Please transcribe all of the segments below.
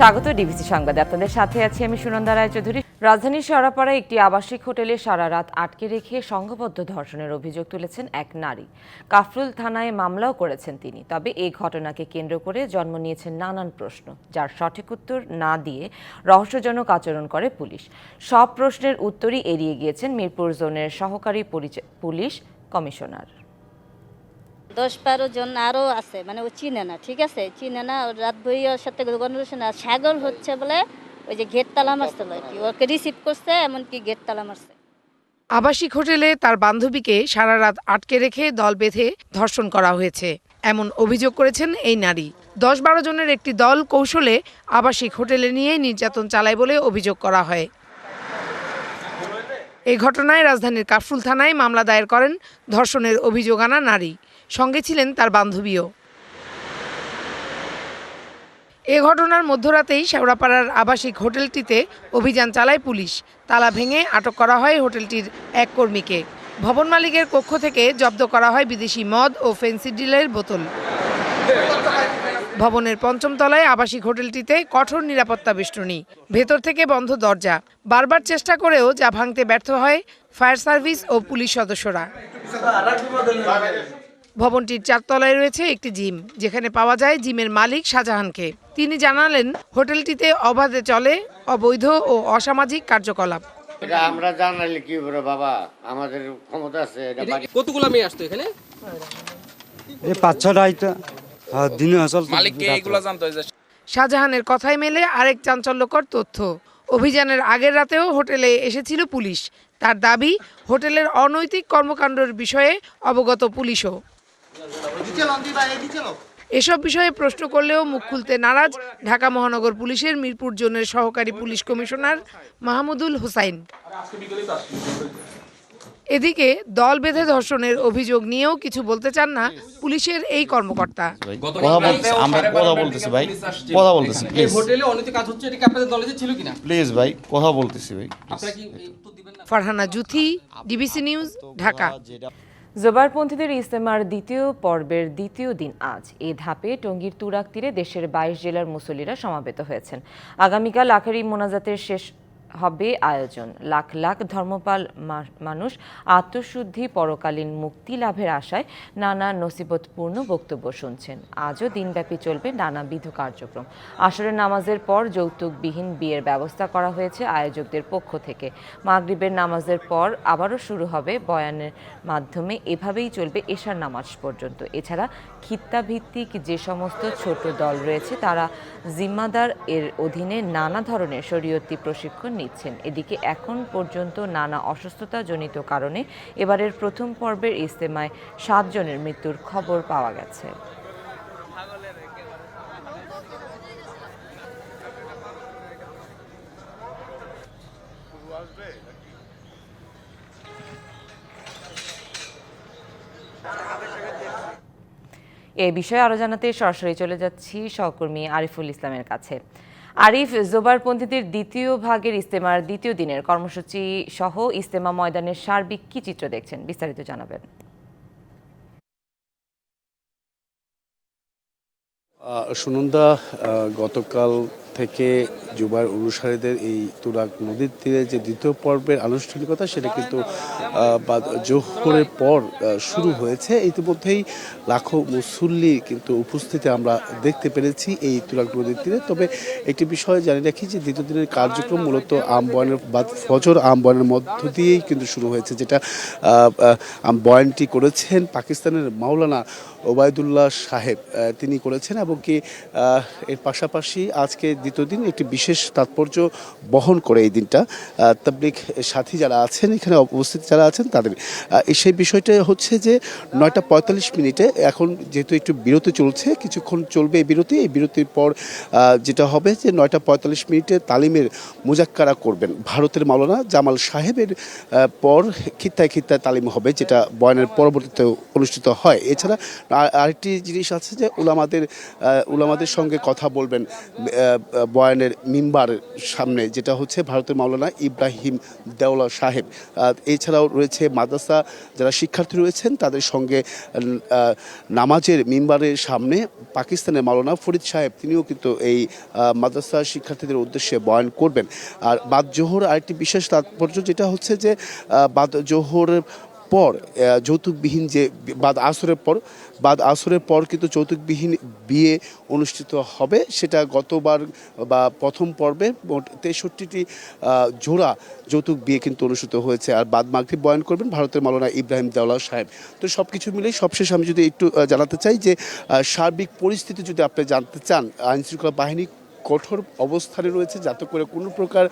স্বাগত ডিবিসি সংবাদে। আপনাদের সাথে আছি আমি সুনন্দা রায়চৌধুরী। রাজধানীর সরাপাড়ায় একটি আবাসিক হোটেলে সারা রাত আটকে রেখে সংঘবদ্ধ ধর্ষণের অভিযোগ তুলেছেন এক নারী। কাফরুল থানায় মামলাও করেছেন তিনি। তবে এই ঘটনাকে কেন্দ্র করে জন্ম নিয়েছেন নানান প্রশ্ন, যার সঠিক উত্তর না দিয়ে রহস্যজনক আচরণ করে পুলিশ। সব প্রশ্নের উত্তরই এড়িয়ে গিয়েছেন মিরপুর জোনের সহকারী পুলিশ কমিশনার। দশ বারো জন আরও আছে মানে ও চিনে না, ঠিক আছে? চিনে না রাত ওর সাথে কনভারসেশন আর হচ্ছে বলে ওই যে গেট তালা মারছিল আর কি। ওকে রিসিভ করছে, এমনকি গেট তালা মারছে। আবাসিক হোটেলে তার বান্ধবীকে সারা রাত আটকে রেখে দল বেঁধে ধর্ষণ করা হয়েছে, এমন অভিযোগ করেছেন এই নারী। দশ বারো জনের একটি দল কৌশলে আবাসিক হোটেলে নিয়ে নির্যাতন চালায় বলে অভিযোগ করা হয়। এই ঘটনায় রাজধানীর কাফরুল থানায় মামলা দায়ের করেন ধর্ষণের অভিযোগ আনা নারী। সঙ্গে ছিলেন তার বান্ধবীও। এ ঘটনার মধ্যরাতেই শেওড়াপাড়ার আবাসিক হোটেলটিতে অভিযান চালায় পুলিশ। তালা ভেঙে আটক করা হয় হোটেলটির এক কর্মীকে। ভবন মালিকের কক্ষ থেকে জব্দ করা হয় বিদেশি মদ ও ফেন্সিডিলের বোতল। ভবনের পঞ্চম তলায় আবাসিক হোটেলটিতে কঠোর নিরাপত্তা বেষ্টনী। ভেতর থেকে বন্ধ দরজা। বারবার চেষ্টা করেও যা ভাঙতে ব্যর্থ হয় ফায়ার সার্ভিস ও পুলিশ সদস্যরা। ভবনটির চারতলায় রয়েছে একটি জিম যেখানে পাওয়া যায় জিমের মালিক শাহজাহানকে। তিনি জানালেন হোটেলটিতে অবাধে চলে অবৈধ ও অসামাজিক কার্যকলাপ। এটা আমরা জানালে কি করে বাবা? আমাদের ক্ষমতা আছে কতগুলো মেয়ে আসতো এখানে? এই পাঁচ ছটা দিনে আসল মালিককে এইগুলো জানতো শাহজাহানের কথাই মেলে আরেক চাঞ্চল্যকর তথ্য। অভিযানের আগের রাতেও হোটেলে এসেছিল পুলিশ। তার দাবি হোটেলের অনৈতিক কর্মকাণ্ডের বিষয়ে অবগত পুলিশও। এসব বিষয়ে প্রশ্ন করলেও মুখ খুলতে নারাজ ঢাকা মহানগর পুলিশের মিরপুর জোনের সহকারী পুলিশ কমিশনার মাহমুদুল হোসাইন। এদিকে দল বেঁধে ধর্ষণের অভিযোগ নিয়েও কিছু বলতে চান না পুলিশের এই কর্মকর্তা। আমরা কথা বলতেছি ভাই কথা বলতেছি প্লিজ হোটেলে অনৈতিক কাজ হচ্ছে এটা কি আপনাদের নলেজে ছিল কিনা? প্লিজ ভাই কথা বলতেছি ভাই আপনারা কি এই উত্তর দিবেন না? Farhana Juthi DBC news Dhaka. জোবারপন্থীদের ইস্তেমার দ্বিতীয় পর্বের দ্বিতীয় দিন আজ। এ ধাপে টঙ্গীর তুরাক তীরে দেশের বাইশ জেলার মুসল্লিরা সমাবেত হয়েছেন। আগামীকাল আখেরি মোনাজাতের শেষ হবে আয়োজন। লাখ লাখ ধর্মপাল মানুষ আত্মশুদ্ধি, পরকালীন মুক্তি লাভের আশায় নানা নসিবতপূর্ণ বক্তব্য শুনছেন। আজও দিনব্যাপী চলবে নানাবিধ কার্যক্রম। আসরের নামাজের পর যৌতুকবিহীন বিয়ের ব্যবস্থা করা হয়েছে আয়োজকদের পক্ষ থেকে। মাগরিবের নামাজের পর আবারও শুরু হবে বয়ানের মাধ্যমে। এভাবেই চলবে এশার নামাজ পর্যন্ত। এছাড়া খিত্তাভিত্তিক যে সমস্ত ছোট দল রয়েছে, তারা জিম্মাদার এর অধীনে নানা ধরনের শরীয়তি প্রশিক্ষণ নিচ্ছেন। এদিকে এখন পর্যন্ত নানা অসুস্থতাজনিত কারণে এবারের প্রথম পর্বের ইস্তেমায় সাতজনের মৃত্যুর খবর পাওয়া গেছে। এ বিষয়ে আরও জানাতে সরাসরি চলে যাচ্ছি সহকর্মী আরিফুল ইসলামের কাছে। আরিফ জোবারপন্থীদের দ্বিতীয় ভাগের ইস্তেমার দ্বিতীয় দিনের কর্মসূচি সহ ইস্তেমা ময়দানের সার্বিক কি চিত্র দেখছেন, বিস্তারিত জানাবেন। সুনন্দা গতকাল থেকে জুবার অনুসারীদের এই তুরাগ নদীর তীরে যে দ্বিতীয় পর্বের আনুষ্ঠানিকতা, সেটা কিন্তু জোহরের পর শুরু হয়েছে। ইতিমধ্যেই লাখো মুসল্লি কিন্তু উপস্থিতি আমরা দেখতে পেরেছি এই তুরাগ নদীর তীরে। তবে একটি বিষয় জানি রাখি যে দ্বিতীয় দিনের কার্যক্রম মূলত আম বয়নের বাদ ফজর আম বয়নের মধ্য দিয়েই কিন্তু শুরু হয়েছে, যেটা বয়ানটি করেছেন পাকিস্তানের মাওলানা ওবায়দুল্লাহ সাহেব তিনি করেছেন এবং কি এর পাশাপাশি আজকে দ্বিতীয় দিন একটি বিশেষ তাৎপর্য বহন করে এই দিনটা। আহ, তাবলিগ সাথী যারা আছেন এখানে উপস্থিত যারা আছেন তাদের সেই বিষয়টা হচ্ছে যে নয়টা পঁয়তাল্লিশ মিনিটে এখন যেহেতু একটু বিরতি চলছে কিছুক্ষণ চলবে এই বিরতি। এই বিরতির পর যেটা হবে যে নয়টা পঁয়তাল্লিশ মিনিটে তালিমের মুজাক্কারা করবেন। ভারতের মাওলানা জামাল সাহেবের পর খিত্তায় খিত্তায় তালিম হবে যেটা বয়ানের পরবর্তীতে অনুষ্ঠিত হয়। এছাড়া আরেকটি জিনিস আছে যে উলামাদের উলামাদের সঙ্গে কথা বলবেন। বয়ানের মিম্বার সামনে, যেটা হচ্ছে ভারতের মাওলানা ইব্রাহিম দেওলা সাহেব। এছাড়াও রয়েছে মাদ্রাসা, যারা শিক্ষার্থী রয়েছেন, তাদের সঙ্গে নামাজের মিম্বারের সামনে পাকিস্তানের মাওলানা ফরিদ সাহেব, তিনিও কিন্তু এই মাদ্রাসা শিক্ষার্থীদের উদ্দেশ্যে বয়ান করবেন। আর বাদ জোহর আরেকটি বিশেষ তাৎপর্য, যেটা হচ্ছে যে বাদ জোহরের পর যৌতুকবিহীন যে বাদ আসরের পর, বাদ আসরের পর কিন্তু যৌতুকবিহীন বিয়ে অনুষ্ঠিত হবে। সেটা গতবার বা প্রথম পর্বে মোট তেষট্টিটি জোড়া যৌতুক বিয়ে কিন্তু অনুষ্ঠিত হয়েছে। আর বাদ মাগরিব বয়ন করবেন ভারতের মাওলানা ইব্রাহিম দেওলা সাহেব। তো সব কিছু মিলেই সবশেষ আমি যদি একটু জানাতে চাই যে সার্বিক পরিস্থিতি যদি আপনি জানতে চান আইন শৃঙ্খলা বাহিনী কঠোর অবস্থানে রয়েছে যাতে করে কোনো প্রকার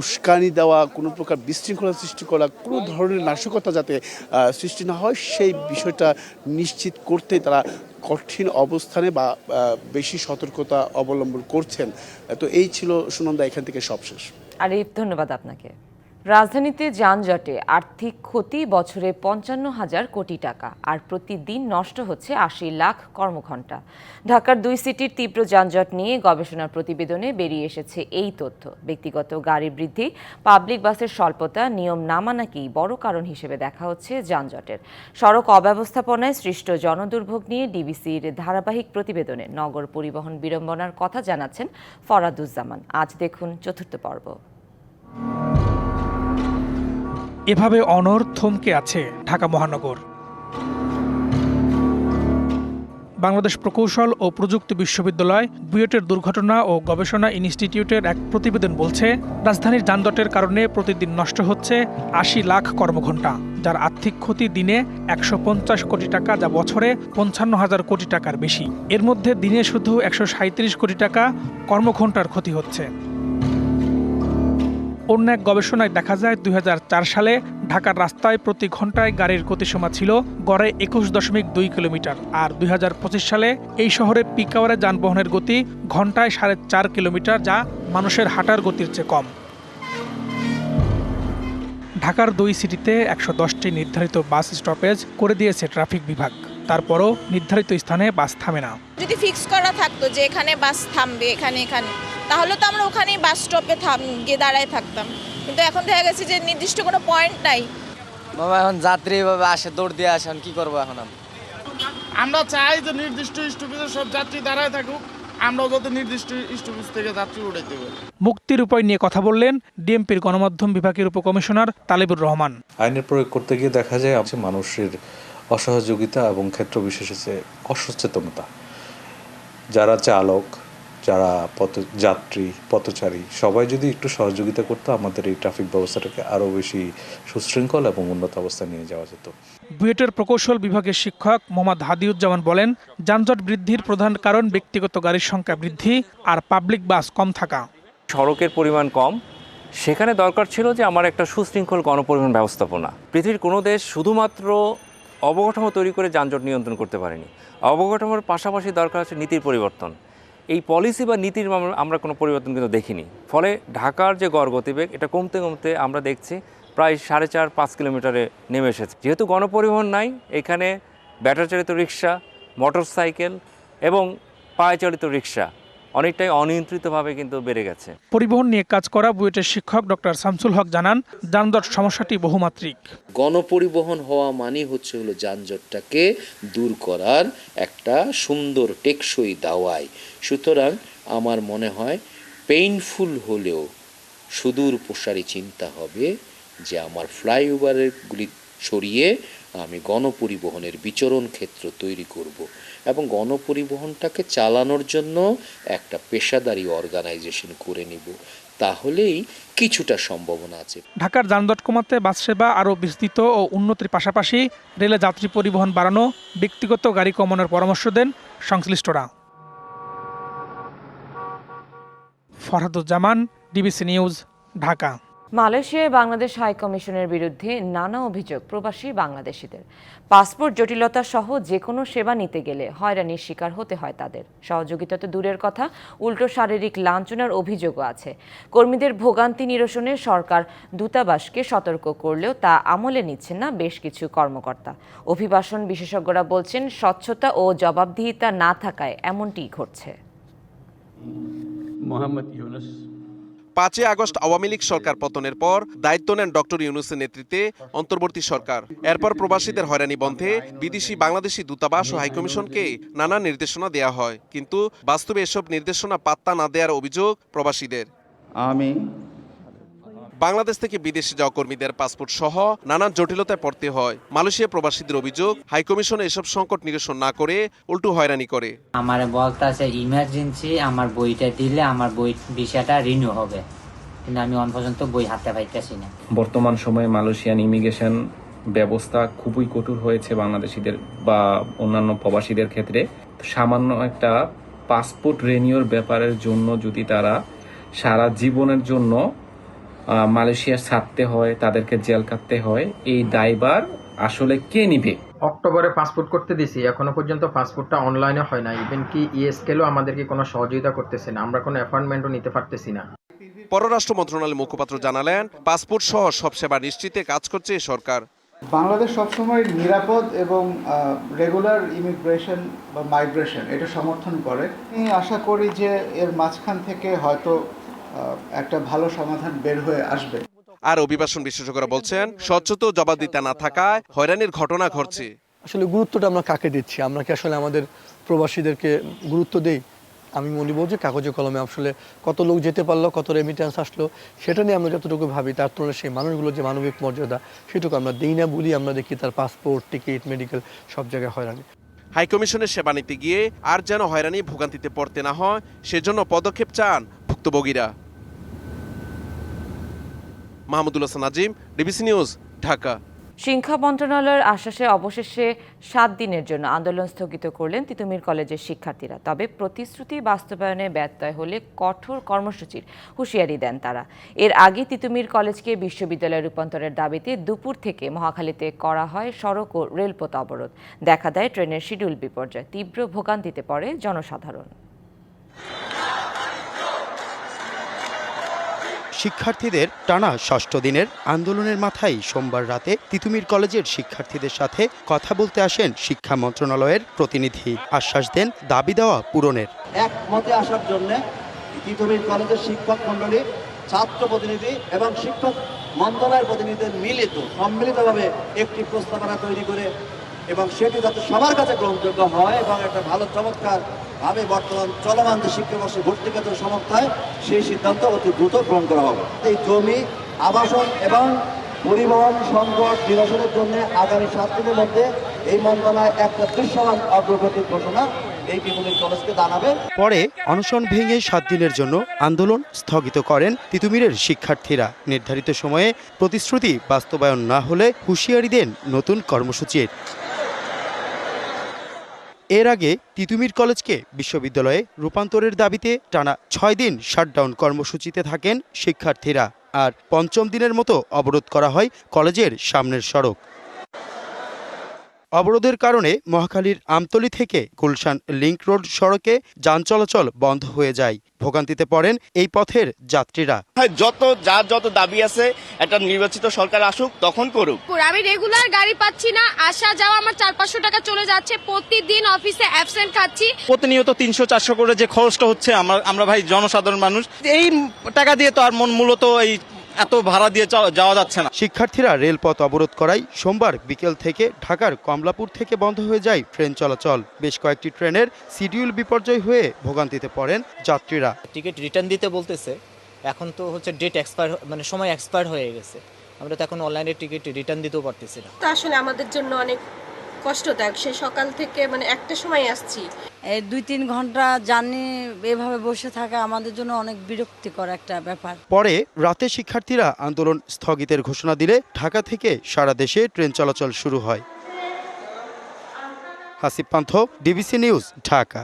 উস্কানি দেওয়া, কোনো প্রকার বিশৃঙ্খলা সৃষ্টি করা, কোনো ধরনের নাশকতা যাতে সৃষ্টি না হয়, সেই বিষয়টা নিশ্চিত করতে তারা কঠিন অবস্থানে বা বেশি সতর্কতা অবলম্বন করছেন। তো এই ছিল সুনন্দা, এখান থেকে সবশেষ। আরিফ, ধন্যবাদ আপনাকে। রাজধানীতে যানজটে আর্থিক ক্ষতি, বছরে পঞ্চান্ন হাজার কোটি টাকা। আর প্রতিদিন নষ্ট হচ্ছে আশি লাখ কর্মঘণ্টা। ঢাকার দুই সিটির তীব্র যানজট নিয়ে গবেষণার প্রতিবেদনে বেরিয়ে এসেছে এই তথ্য। ব্যক্তিগত গাড়ি বৃদ্ধি, পাবলিক বাসের স্বল্পতা, নিয়ম না মানাকেই বড় কারণ হিসেবে দেখা হচ্ছে যানজটের। সড়ক অব্যবস্থাপনায় সৃষ্ট জনদুর্ভোগ নিয়ে ডিবিসির ধারাবাহিক প্রতিবেদনে নগর পরিবহন বিড়ম্বনার কথা জানাচ্ছেন ফরাদুজ্জামান। আজ দেখুন চতুর্থ পর্ব। এভাবে অনর থমকে আছে ঢাকা মহানগর। বাংলাদেশ প্রকৌশল ও প্রযুক্তি বিশ্ববিদ্যালয় বুয়েটের দুর্ঘটনা ও গবেষণা ইনস্টিটিউটের এক প্রতিবেদন বলছে, রাজধানীর যানজটের কারণে প্রতিদিন নষ্ট হচ্ছে আশি লাখ কর্মঘণ্টা, যার আর্থিক ক্ষতি দিনে একশো পঞ্চাশ কোটি টাকা যা বছরে পঞ্চান্ন হাজার কোটি টাকার বেশি। এর মধ্যে দিনে শুধু একশো কোটি টাকা কর্মঘণ্টার ক্ষতি হচ্ছে। অন্য এক গবেষণায় দেখা যায় দুই সালে ঢাকার রাস্তায় প্রতি ঘন্টায় গাড়ির গতিসীমা ছিল গড়ে একুশ দশমিক দুই কিলোমিটার। আর দুই হাজার পঁচিশ সালে এই শহরে পিক আওয়ারে যানবাহনের গতি ঘন্টায় সাড়ে চার কিলোমিটার, যা মানুষের হাঁটার গতির চেয়ে কম। ঢাকার দুই সিটিতে একশো দশটি নির্ধারিত বাস স্টপেজ করে দিয়েছে ট্রাফিক বিভাগ। তারপরও নির্ধারিত স্থানে বাস থামে না। যদি ফিক্স করা থাকতো যে এখানে বাস থামবে, এখানে এখানে। তাহলে তো আমরা ওখানেই বাস স্টপে থাম গিয়ে দাঁড়ায় থাকতাম। কিন্তু এখন দেখা গেছে যে নির্দিষ্ট কোনো পয়েন্ট নাই। বাবা এখন যাত্রী এভাবে আসে দৌড় দিয়ে আসে এখন কি করব এখন আমি? আমরা চাই যে নির্দিষ্ট স্টপেজে সব যাত্রী দাঁড়ায় থাকুক। আমরাও যাতে নির্দিষ্ট স্টপেজ থেকে যাত্রী উঠাইতে পারি মুক্তির উপায় নিয়ে কথা বললেন ডিএমপির গণমাধ্যম বিভাগের উপকমিশনার তালিবুর রহমান। আইনের প্রয়োগ করতে গিয়ে দেখা যায় আছে মানুষের অসহযোগিতা এবং ক্ষেত্র বিশেষে অসচেতনতা। যারা চালক যারা পথ যাত্রী পথচারী সবাই যদি একটু সহযোগিতা করতো আমাদের এই ট্রাফিক ব্যবস্থাটাকে আরও বেশি সুশৃঙ্খল এবং উন্নত অবস্থায় নিয়ে যাওয়া যেত। বুয়েটের প্রকৌশল বিভাগের শিক্ষক মোহাম্মদ হাদিউজ্জামান বলেন যানজট বৃদ্ধির প্রধান কারণ ব্যক্তিগত গাড়ির সংখ্যা বৃদ্ধি আর পাবলিক বাস কম থাকা। সড়কের পরিমাণ কম। সেখানে দরকার ছিল যে আমার একটা সুশৃঙ্খল গণপরিবহন ব্যবস্থাপনা। পৃথিবীর কোনো দেশ শুধুমাত্র অবকাঠামো তৈরি করে যানজট নিয়ন্ত্রণ করতে পারেনি। অবকাঠামোর পাশাপাশি দরকার আছে নীতির পরিবর্তন। এই পলিসি বা নীতির আমরা- কোনো পরিবর্তন কিন্তু দেখিনি। ফলে ঢাকার যে গড় গতিবেগ, এটা কমতে কমতে আমরা দেখছি প্রায় সাড়ে চার, পাঁচ কিলোমিটারে নেমে এসেছে। যেহেতু গণপরিবহন নাই, এখানে ব্যাটারি চালিত রিক্সা মোটর সাইকেল এবং পায়ে চালিত রিক্সা অনেকটাই অনিয়ন্ত্রিতভাবে কিন্তু বেড়ে গেছে। পরিবহন নিয়ে কাজ করা বুয়েটের শিক্ষক ডক্টর শামসুল হক জানান যানজট সমস্যাটি বহুমাত্রিক। গণপরিবহন হওয়া মানে হচ্ছে হলো যানজটটাকে দূর করার একটা সুন্দর টেকসই দাওয়াই। সুতরাং আমার মনে হয় পেইনফুল হলেও সুদূর প্রসারী চিন্তা হবে যে আমার ফ্লাইওভারগুলি সরিয়ে আমি গণপরিবহনের বিচরণ ক্ষেত্র তৈরি করব। এবং গণপরিবহনটাকে চালানোর জন্য একটা পেশাদারি অর্গানাইজেশন করে নিব। তাহলেই কিছুটা সম্ভাবনা আছে। ঢাকার যানজট কমাতে বাস সেবা আরও বিস্তৃত ও উন্নতির পাশাপাশি রেলে যাত্রী পরিবহন বাড়ানো, ব্যক্তিগত গাড়ি কমানোর পরামর্শ দেন সংশ্লিষ্টরা। Farhaduzzaman, DBC news, Dhaka. মালয়েশিয়ায় বাংলাদেশ হাই কমিশনের বিরুদ্ধে নানা অভিযোগ প্রবাসী বাংলাদেশিদের। পাসপোর্ট জটিলতা সহ যে কোনো সেবা নিতে গেলে হয়রানির শিকার হতে হয় তাদের। সহযোগিতা তো দূরের কথা, উল্টো শারীরিক লাঞ্ছনার অভিযোগও আছে। কর্মীদের ভোগান্তি নিরসনে সরকার দূতাবাসকে সতর্ক করলেও তা আমলে নিচ্ছেন না বেশ কিছু কর্মকর্তা। অভিবাসন বিশেষজ্ঞরা বলছেন, স্বচ্ছতা ও জবাবদিহিতা না থাকায় এমনটিই ঘটছে। মোহাম্মদ ইউনুস পাঁচই আগস্ট আওয়ামী লীগ সরকার পতনের পর দায়িত্ব নেন ডক্টর ইউনুসের নেতৃত্বে অন্তর্বর্তী সরকার। এরপর প্রবাসীদের হয়রানি বন্ধে বিদেশি বাংলাদেশি দূতাবাস ও হাইকমিশনকে নানা নির্দেশনা দেয়া হয়। কিন্তু বাস্তবে এসব নির্দেশনা পাত্তা না দেওয়ার অভিযোগ প্রবাসীদের। আমি বাংলাদেশ থেকে বিদেশে যাওয়া কর্মীদের পাসপোর্ট সহ নানান জটিলতায় পড়তে হয়। মালয়েশিয়া প্রবাসীদের অভিযোগ হাইকমিশন এসব সংকট নিরসন না করে উল্টো হয়রানি করে। আমার বলতে আছে ইমার্জেন্সি আমার বইটা দিলে আমার বই বিষয়টা রিনিউ হবে। কিন্তু আমি অন পর্যন্ত বই হাতে পাইতেছি না। বর্তমান সময়ে মালয়েশিয়ান ইমিগ্রেশন ব্যবস্থা খুবই কঠোর হয়েছে বাংলাদেশিদের বা অন্যান্য প্রবাসীদের ক্ষেত্রে। সামান্য একটা পাসপোর্ট রেনিউর ব্যাপারের জন্য যদি তারা সারা জীবনের জন্য মালয়েশিয়া ছাড়তে হয় তাদেরকে জেল কাটতে হয়। এই দায়বার আসলে কে নিবে? অক্টোবরে পাসপোর্ট করতে দিছি এখনও পর্যন্ত পাসপোর্টটা অনলাইনে হয় না। ইভেন কি ইএসকেলও আমাদেরকে কোনো সহযোগিতা করতেছে না আমরা কোনো অ্যাপয়েন্টমেন্টও নিতে পারতেছি না। পররাষ্ট্র মন্ত্রণালয়ের মুখপাত্র জানালেন পাসপোর্ট সহ সব সেবা নিশ্চিতে কাজ করছে সরকার। বাংলাদেশ সবসময় নিরাপদ এবং রেগুলার ইমিগ্রেশন বা মাইগ্রেশন এটা সমর্থন করে। আমি আশা করি যে এর মাঝখান থেকে হয়তো একটা ভালো সমাধান বের হয়ে আসবে। আর অভিবাসন বিশেষজ্ঞরা বলছেন স্বচ্ছত জবাব দিতে না থাকায় হয়রানির ঘটনা ঘটছে। আসলে গুরুত্বটা আমরা কাকে দিচ্ছি? আমরা কি আসলে আমাদের প্রবাসীদেরকে গুরুত্ব দেই? আমি মনে বলছি যে কাগজে কলমে আসলে কত লোক যেতে পারল কত রেমিটেন্স আসলো সেটা নিয়ে আমরা যতটুকু ভাবি তার তুলনায় সেই মানুষগুলো যে মানবিক মর্যাদা সেটুকু আমরা দিই না বলি আমরা দেখি তার পাসপোর্ট টিকিট মেডিকেল সব জায়গায় হয়রানি। হাইকমিশনের সেবা নিতে গিয়ে আর যেন হয়রানি ভোগান্তিতে পড়তে না হয় সেজন্য পদক্ষেপ চান ভুক্তভোগীরা। Mahmudul Hasan Nazim, DBC news, Dhaka. শিক্ষা মন্ত্রণালয়ের আশ্বাসে অবশেষে সাত দিনের জন্য আন্দোলন স্থগিত করলেন তিতুমির কলেজের শিক্ষার্থীরা। তবে প্রতিশ্রুতি বাস্তবায়নে ব্যত্যয় হলে কঠোর কর্মসূচির হুঁশিয়ারি দেন তারা। এর আগে তিতুমির কলেজকে বিশ্ববিদ্যালয়ে রূপান্তরের দাবিতে দুপুর থেকে মহাখালীতে করা হয় সড়ক ও রেলপথ অবরোধ। দেখা দেয় ট্রেনের শিডিউল বিপর্যয়, তীব্র ভোগান্তিতে পড়ে জনসাধারণ। শিক্ষার্থীদের টানা ষষ্ঠ দিনের আন্দোলনের মাথায় সোমবার রাতে তিতুমির কলেজের শিক্ষার্থীদের সাথে কথা বলতে আসেন শিক্ষা মন্ত্রণালয়ের প্রতিনিধি। আশ্বাস দেন দাবি দেওয়া পূরণের। একমতে আসার জন্য তিতুমির কলেজের শিক্ষক মন্ডলী ছাত্র প্রতিনিধি এবং শিক্ষক মন্ত্রণালয়ের প্রতিনিধিদের মিলিত, সম্মিলিতভাবে একটি প্রস্তাবনা তৈরি করে এবং সেটি যাতে সবার কাছে গ্রহণযোগ্য হয় এবং একটা ভালো চমৎকার ভাবে বর্তমান চলমান যে শিক্ষাবর্ষে ভর্তি ক্ষেত্রে সমাপ্ত হয় সেই সিদ্ধান্ত অতি দ্রুত গ্রহণ করা হবে। এই জমি, আবাসন এবং পরিবহন সংকট নিরসনের জন্য আগামী সাত দিনের মধ্যে এই মন্ত্রণালয় একটা দৃশ্যমান অগ্রগতির ঘোষণা জানাবে। পরে অনশন ভেঙে সাত দিনের জন্য আন্দোলন স্থগিত করেন তিতুমিরের শিক্ষার্থীরা। নির্ধারিত সময়ে প্রতিশ্রুতি বাস্তবায়ন না হলে হুঁশিয়ারি দেন নতুন কর্মসূচির। এর আগে তিতুমির কলেজকে বিশ্ববিদ্যালয়ে রূপান্তরের দাবিতে টানা ছয় দিন শাটডাউন কর্মসূচিতে থাকেন শিক্ষার্থীরা। আর পঞ্চম দিনের মতো অবরোধ করা হয় কলেজের সামনের সড়ক। অবরোধের কারণে মহাখালীর আমতলি থেকে গুলশান লিংক রোড সড়কে যান চলাচল বন্ধ হয়ে যায়। ভোগান্তিতে পড়েন এই পথের যাত্রীরা। যত যার যত দাবি আছে একটা নির্বাচিত সরকার আসুক তখন করুক। আমি রেগুলার গাড়ি পাচ্ছি না আসা যাওয়া আমার চার পাঁচশো টাকা চলে যাচ্ছে প্রতিদিন অফিসে অ্যাবসেন্ট খাচ্ছি। প্রতিনিয়ত তিনশো চারশো করে যে খরচটা হচ্ছে আমরা আমরা ভাই জনসাধারণ মানুষ এই টাকা দিয়ে তো আর মন মূলত এই এত ভাড়া দিয়ে যাওয়া- যাওয়া যাচ্ছে না। শিক্ষার্থীরা রেলপথ অবরোধ করায় সোমবার বিকেল থেকে ঢাকার কমলাপুর থেকে বন্ধ হয়ে যায় ট্রেন চলাচল। বেশ কয়েকটি ট্রেনের শিডিউল বিপর্যয় হয়ে ভোগান্তিতে পড়েন যাত্রীরা। টিকিট রিটার্ন দিতে বলতেছে এখন তো হচ্ছে ডেট এক্সপায়ার মানে সময় এক্সপায়ার হয়ে গেছে। আমরা তো এখন অনলাইনে টিকিট রিটার্ন দিতেও পারতেছি না। তো আসলে আমাদের জন্য অনেক কষ্টদায়ক। সে সকাল থেকে মানে একটা সময় আসছি। এই দুই তিন ঘণ্টা জার্নি এভাবে বসে থাকা আমাদের জন্য অনেক বিরক্তিকর একটা ব্যাপার। পরে রাতে শিক্ষার্থীরা আন্দোলন স্থগিতের ঘোষণা দিলে ঢাকা থেকে সারা দেশে ট্রেন চলাচল শুরু হয়। Hasib Pantha, DBC news, Dhaka.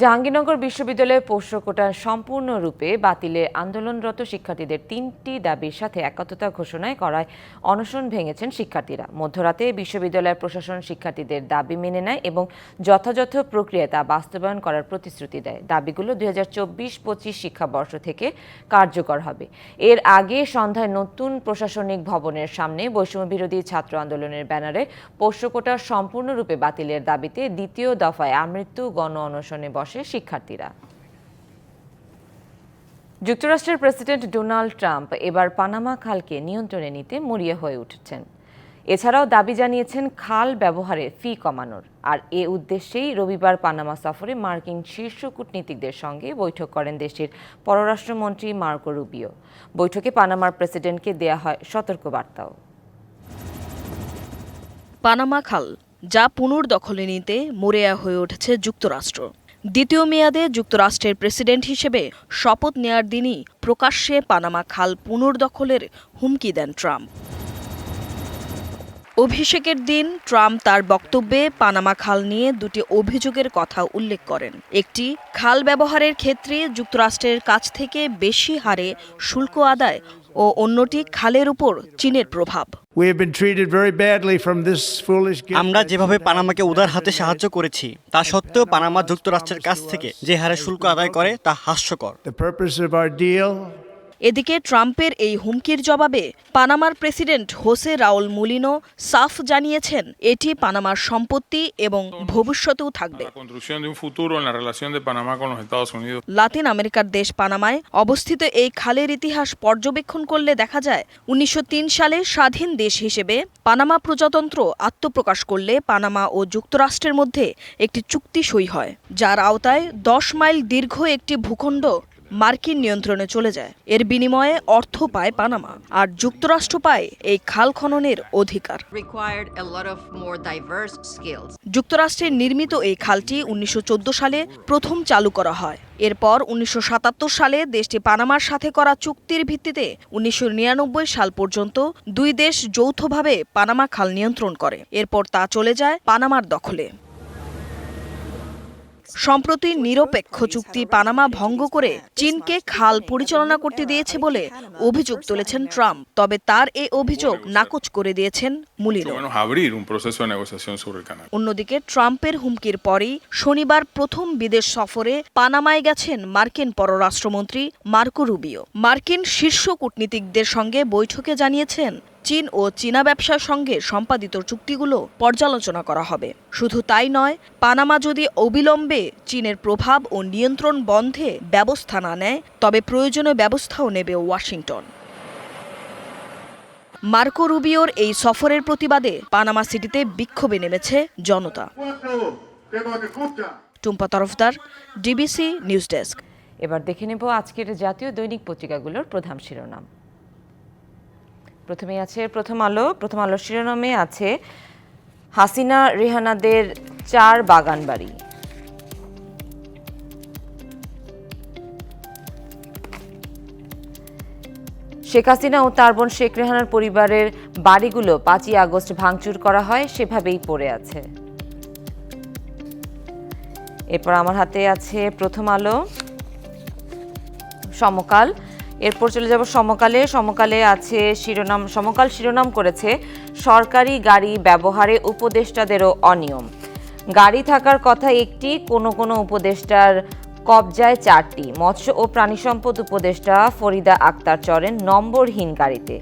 Jahangirnagar বিশ্ববিদ্যালয়ের পোষ্য কোটা সম্পূর্ণরূপে বাতিলে আন্দোলনরত শিক্ষার্থীদের তিনটি দাবির সাথে একাত্মতা ঘোষণায় করায় অনশন ভেঙেছেন শিক্ষার্থীরা। মধ্যরাতে বিশ্ববিদ্যালয়ের প্রশাসন শিক্ষার্থীদের দাবি মেনে নেয় এবং যথাযথ প্রক্রিয়ায় তা বাস্তবায়ন করার প্রতিশ্রুতি দেয়। দাবিগুলো দুই হাজার চব্বিশ পঁচিশ শিক্ষাবর্ষ থেকে কার্যকর হবে। এর আগে সন্ধ্যায় নতুন প্রশাসনিক ভবনের সামনে বৈষম্য বিরোধী ছাত্র আন্দোলনের ব্যানারে পোষ্য কোটা সম্পূর্ণরূপে বাতিলের দাবিতে দ্বিতীয় দফায় আমৃত্যু গণ অনশনে শিক্ষার্থীরা। যুক্তরাষ্ট্রের প্রেসিডেন্ট ডোনাল্ড ট্রাম্প এবার পানামা খালকে নিয়ন্ত্রণে নিতে মরিয়া হয়ে উঠেছেন। এছাড়াও দাবি জানিয়েছেন খাল ব্যবহারে ফি কমানোর। আর এ উদ্দেশ্যেই রবিবার পানামা সফরে মার্কিন শীর্ষ কূটনীতিকদের সঙ্গে বৈঠক করেন দেশটির পররাষ্ট্রমন্ত্রী মার্কো রুবিও। বৈঠকে পানামার প্রেসিডেন্টকে দেয়া হয় সতর্কবার্তাও। পানামা খাল, যা পুনর্দখলে নিতে মরিয়া হয়ে উঠেছে যুক্তরাষ্ট্র। দ্বিতীয় মেয়াদে যুক্তরাষ্ট্রের প্রেসিডেন্ট হিসেবে শপথ নেয়ার দিনই প্রকাশ্যে পানামা খাল পুনর্দখলের হুমকি দেন ট্রাম্প। অভিষেকের দিন ট্রাম্প তার বক্তব্যে পানামা খাল নিয়ে দুটি অভিযোগের কথা উল্লেখ করেন। একটি, খাল ব্যবহারের ক্ষেত্রে যুক্তরাষ্ট্রের কাছ থেকে বেশি হারে শুল্ক আদায় ও অন্যটি খালের উপর চীনের প্রভাব। আমরা যেভাবে পানামাকে উদার হাতে সাহায্য করেছি তা সত্ত্বেও পানামা যুক্তরাষ্ট্রের কাছ থেকে যে হারে শুল্ক আদায় করে তা হাস্যকর। এদিকে ট্রাম্পের এই হুমকির জবাবে পানামার প্রেসিডেন্ট হোসে রাউল মুলিনো সাফ জানিয়েছেন এটি পানামার সম্পত্তি এবং ভবিষ্যতেও থাকবে. লাতিন আমেরিকার দেশ পানামায় অবস্থিত এই খালের ইতিহাস পর্যবেক্ষণ করলে দেখা যায় উনিশশো তিন সালে স্বাধীন দেশ হিসেবে পানামা প্রজাতন্ত্র আত্মপ্রকাশ করলে পানামা ও যুক্তরাষ্ট্রের মধ্যে একটি চুক্তি সই হয় যার আওতায় দশ মাইল দীর্ঘ একটি ভূখণ্ড মার্কিন নিয়ন্ত্রণে চলে যায়। এর বিনিময়ে অর্থ পায় পানামা আর যুক্তরাষ্ট্র পায় এই খাল খননের অধিকার। যুক্তরাষ্ট্রের নির্মিত এই খালটি উনিশশো চোদ্দ সালে প্রথম চালু করা হয়। এরপর উনিশশো সাতাত্তর সালে দেশটি পানামার সাথে করা চুক্তির ভিত্তিতে উনিশশো নিরানব্বই সাল পর্যন্ত দুই দেশ যৌথভাবে পানামা খাল নিয়ন্ত্রণ করে। এরপর তা চলে যায় পানামার দখলে। সম্প্রতি নিরপেক্ষ চুক্তি পানামা ভঙ্গ করে চীনকে খাল পরিচালনা করতে দিয়েছে বলে অভিযোগ তুলেছেন ট্রাম্প তবে তার এই অভিযোগ নাকচ করে দিয়েছেন মুলিনো. অন্যদিকে ট্রাম্পের হুমকির পরেই শনিবার প্রথম বিদেশ সফরে পানামায় গেছেন মার্কিন পররাষ্ট্রমন্ত্রী মার্কো রুবিও মার্কিন শীর্ষ কূটনীতিকদের সঙ্গে বৈঠকে জানিয়েছেন চীন ও চীনা ব্যবসার সঙ্গে সম্পাদিত চুক্তিগুলো পর্যালোচনা করা হবে। শুধু তাই নয়, পানামা যদি অবিলম্বে চীনের প্রভাব ও নিয়ন্ত্রণ বন্ধে ব্যবস্থা না নেয়, তবে প্রয়োজনীয় ব্যবস্থাও নেবে ওয়াশিংটন। মার্কো রুবিওর এই সফরের প্রতিবাদে পানামা সিটিতে বিক্ষোভে নেমেছে জনতা। Tumpa Tarafdar, DBC news desk. এবার দেখে নেব আজকের জাতীয় দৈনিক পত্রিকাগুলোর প্রধান শিরোনাম। প্রথমে আছে প্রথম আলো, প্রথম আলোর শিরোনামে আছে হাসিনা রেহানাদের চার বাগান বাড়ি। শেখ হাসিনা ও তার বোন শেখ রেহানার পরিবারের বাড়িগুলো পাঁচই আগস্ট ভাঙচুর করা হয়, সেভাবেই পড়ে আছে। এরপর আমার হাতে আছে প্রথম আলো, সমকাল। এরপর চলে যাব সমকালে। সমকালে আছে শিরোনাম, সমকাল শিরোনাম করেছে সরকারি গাড়ি ব্যবহারে উপদেষ্টাদেরও অনিয়ম। গাড়ি থাকার কথা একটি, কোনো কোনো উপদেষ্টার কবজায় চারটি। মৎস্য ও প্রাণী সম্পদ উপদেষ্টা ফরিদা আক্তার চড়েন নম্বরহীন গাড়িতে।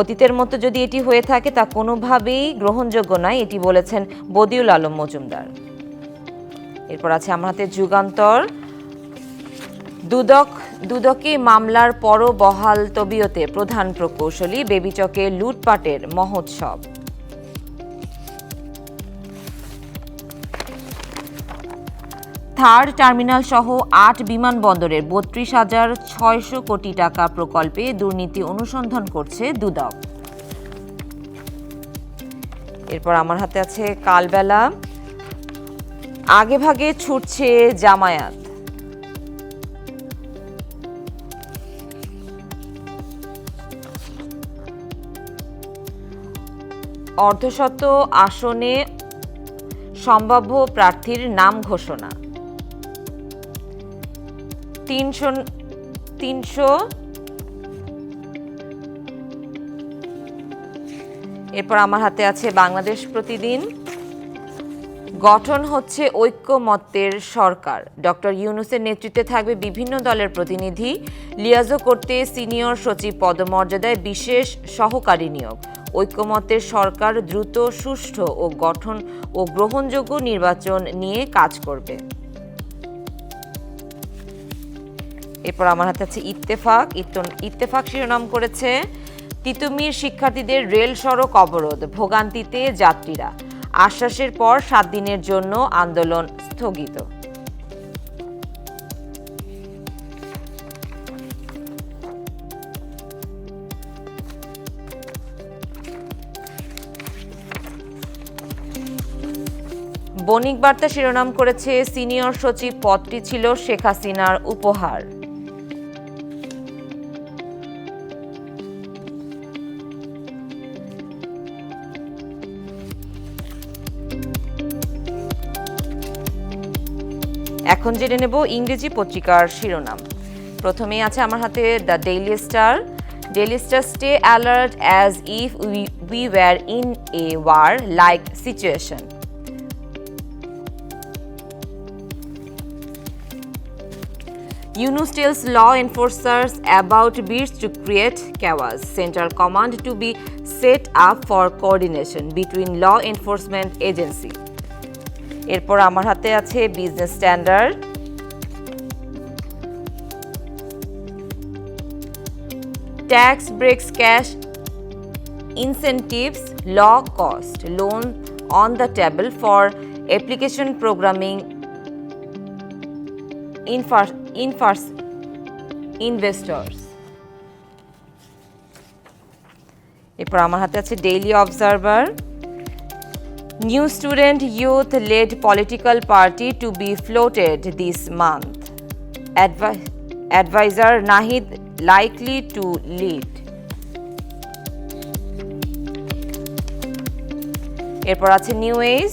অতীতের মতো যদি এটি হয়ে থাকে, তা কোনোভাবেই গ্রহণযোগ্য নয়, এটি বলেছেন বদিউল আলম মজুমদার। এরপর আছে আমার হাতে যুগান্তর। দুদক, দুদকে মামলার পরও বহাল তবিয়তে প্রধান প্রকৌশলী বেবিচকে লুটপাটের মহোৎসব। থার্ড টার্মিনাল সহ আট বিমানবন্দরের বত্রিশ হাজার ছয়শো কোটি টাকা প্রকল্পে দুর্নীতি অনুসন্ধান করছে দুদক। এরপর আমার হাতে আছে কালবেলা। আগে ভাগে ছুটছে জামায়াত। অর্ধশত আসনে সম্ভাব্য প্রার্থীর নাম ঘোষণা। তিনশো তিনশো এরপর আমার হাতে আছে বাংলাদেশ প্রতিদিন। গঠন হচ্ছে ঐক্যমত্যের সরকার। ডক্টর ইউনুসের নেতৃত্বে থাকবে বিভিন্ন দলের প্রতিনিধি। লিয়াজো করতে সিনিয়র সচিব পদমর্যাদায় বিশেষ সহকারী নিয়োগ। ঐক্যমত্যের সরকার দ্রুত, সুষ্ঠু ও গঠন ও গ্রহণযোগ্য নির্বাচন নিয়ে কাজ করবে। এরপর আমার হাতে আছে ইত্তেফাক। ইত্ত- ইত্তেফাক শিরোনাম করেছে তিতুমির শিক্ষার্থীদের রেল সড়ক অবরোধ, ভোগান্তিতে যাত্রীরা। আশ্বাসের পর সাত দিনের জন্য আন্দোলন স্থগিত। বণিক বার্তা শিরোনাম করেছে সিনিয়র সচিব পদটি ছিল শেখ হাসিনার উপহার। এখন জেনে নেব ইংরেজি পত্রিকার শিরোনাম। প্রথমেই আছে আমার হাতে the Daily Star. Daily Star, stay alert as if we were in a war like situation. Yunus tells law enforcers about bids to create chaos. Central command to be set up for coordination between law enforcement agency. এরপর আমার হাতে আছে Business Standard tax breaks cash incentives law cost loan on the table for application programming infar- infars- investors. এরপর আমার হাতে আছে Daily Observer new student youth led political party to be floated this month adviser Nahid likely to lead এরপর আছে New Age